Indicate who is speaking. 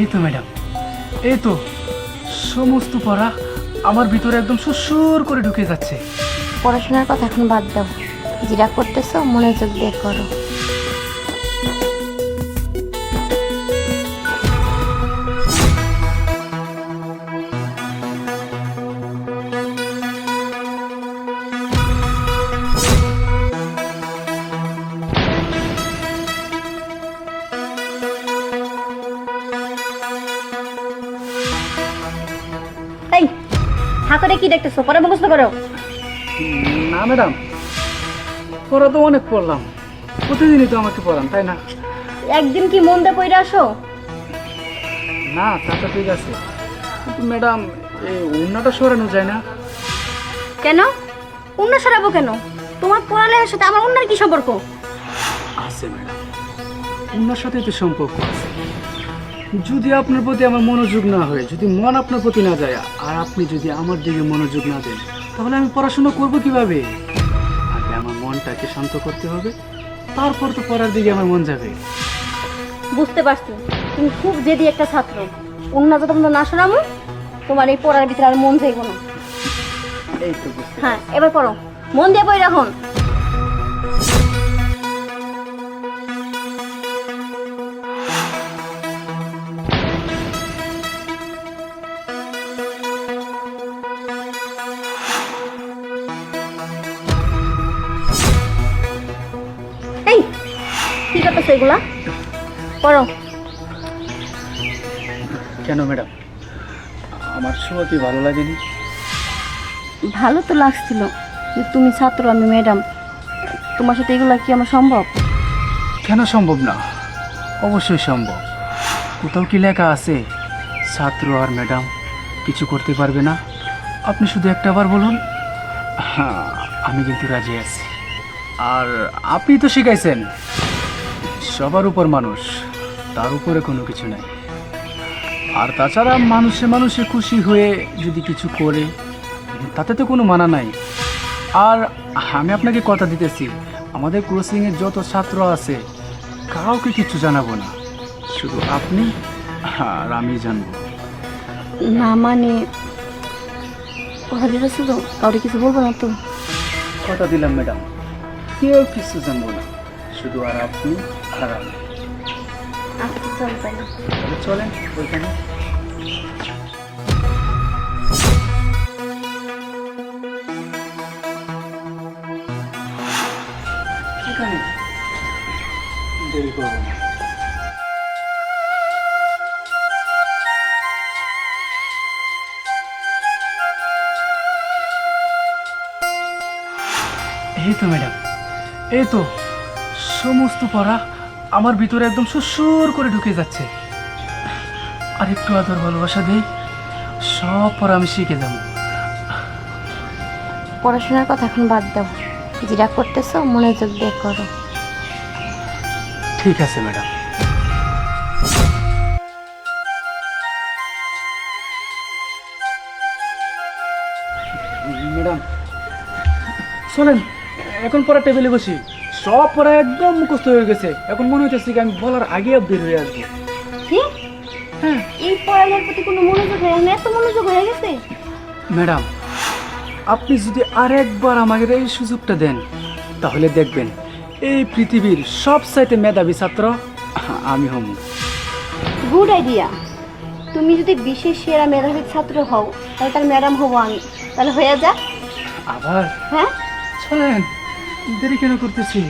Speaker 1: এই তো ম্যাডাম এই তো, সমস্ত পড়া আমার ভিতরে একদম সুসুর করে ঢুকে যাচ্ছে।
Speaker 2: পড়াশোনার কথা এখন বাদ দাও। যেটা করতেছো মনোযোগ দিয়ে করো।
Speaker 3: ঠাকুরে কি দেখতেছো? পরে মুখস্থ করো।
Speaker 1: না ম্যাডাম। পড়া তো অনেক পড়লাম। প্রতিদিনই তো আমাকে পড়ান তাই না?
Speaker 3: একদিন কি মন দিয়ে পড়ে আসো?
Speaker 1: না তা তো ঠিক আছে। কিন্তু ম্যাডাম এই উন্নাটা সরানো যায় না।
Speaker 3: কেন? অন্য সরাবো কেন? তোমার পড়ালেখার সাথে আমার অন্যের কি সম্পর্ক?
Speaker 1: আছে ম্যাডাম। উন্নার সাথে তো সম্পর্ক আছে। যদি আপনার প্রতি আমার মনোযোগ না হয় যদি মন আপনার প্রতি না যায় আর আপনি যদি আমার দিকে মনোযোগ না দেন তাহলে আমি পড়াশোনা করব কীভাবে? আগে আমার মনটাকে শান্ত করতে হবে তারপর তো পড়ার দিকে আমার মন যাবে।
Speaker 3: বুঝতে পারছি। তুমি খুব জেদি একটা ছাত্র। অন্য যত তোমরা না শোনামো তোমার এই পড়ার ভিতরে আর মন যাইব না। হ্যাঁ এবার পড়ো। মন দিয়ে পড়ে রাখুন করতেছো এগুলা? পড়ো।
Speaker 1: কেন ম্যাডাম? আমার কি ভালো লাগেনি।
Speaker 3: ভালো তো লাগছিল যে তুমি ছাত্র আমি ম্যাডাম। তোমার সাথে এগুলা কি আমার সম্ভব?
Speaker 1: কেন সম্ভব না? অবশ্যই সম্ভব। কোথাও কি লেখা আছে ছাত্র আর ম্যাডাম কিছু করতে পারবে না? আপনি শুধু একটা বার বলুন। হ্যাঁ আমি কিন্তু রাজি আছি। আর আপনি তো শিখাইছেন। সবার উপর মানুষ তার উপরে কোনো কিছু নাই। আর তাছাড়া মানুষে মানুষে খুশি হয়ে যদি কিছু করে তাতে তো কোনো মানা নাই। আর আমি আপনাকে কথা দিতেছি আমাদের ক্রসিংয়ের যত ছাত্র আছে কাউকে কিছু জানাব না। শুধু আপনি আর আমি জানব।
Speaker 3: না মানে কথা দিতেছো তো কাউকে কিছু বলব না তো।
Speaker 1: কথা দিলাম ম্যাডাম। কেউ কিছু জানব না। শুধু আর আপনি আমি
Speaker 3: আচ্ছা
Speaker 1: চলেন ওইখানে। দেরি করব না। এই তো ম্যাডাম। এই তো সমস্ত পড়া আমার ভিতরে একদম সুসুর করে ঢুকে যাচ্ছে। আর একটু আদর ভালোবাসা দেই সব পড়া আমি শিখে যাব।
Speaker 2: পড়াশোনার কথা এখন বাদ দাও। যেটা করতেছো মনোযোগ দিয়ে করো।
Speaker 1: ঠিক আছে ম্যাডাম। ম্যাডাম শোনেন এখন পড়া টেবিলে বসি। সব পড়া একদম মুখস্থ হয়ে গেছে। এখন মনে হচ্ছে কি আমি বলার আগে বের হয়ে আসব।
Speaker 3: কি?
Speaker 1: হ্যাঁ।
Speaker 3: এই পড়ালেখার প্রতি কোনো মনোযোগ হয়ে না? এত মনোযোগ হয়ে গেছে?
Speaker 1: ম্যাডাম আপনি যদি আরেকবার আমাকে এই সুযোগটা দেন তাহলে দেখবেন এই পৃথিবীর সব চাইতে মেধাবী ছাত্র আমি হম
Speaker 3: গুড আইডিয়া তুমি যদি বিশেষ সেরা মেধাবী ছাত্র হও তাহলে তার ম্যাডাম হব আমি। তাহলে হয়ে যা
Speaker 1: আবার?
Speaker 3: হ্যাঁ?
Speaker 1: চলেন। দেরি কেন করতেছি?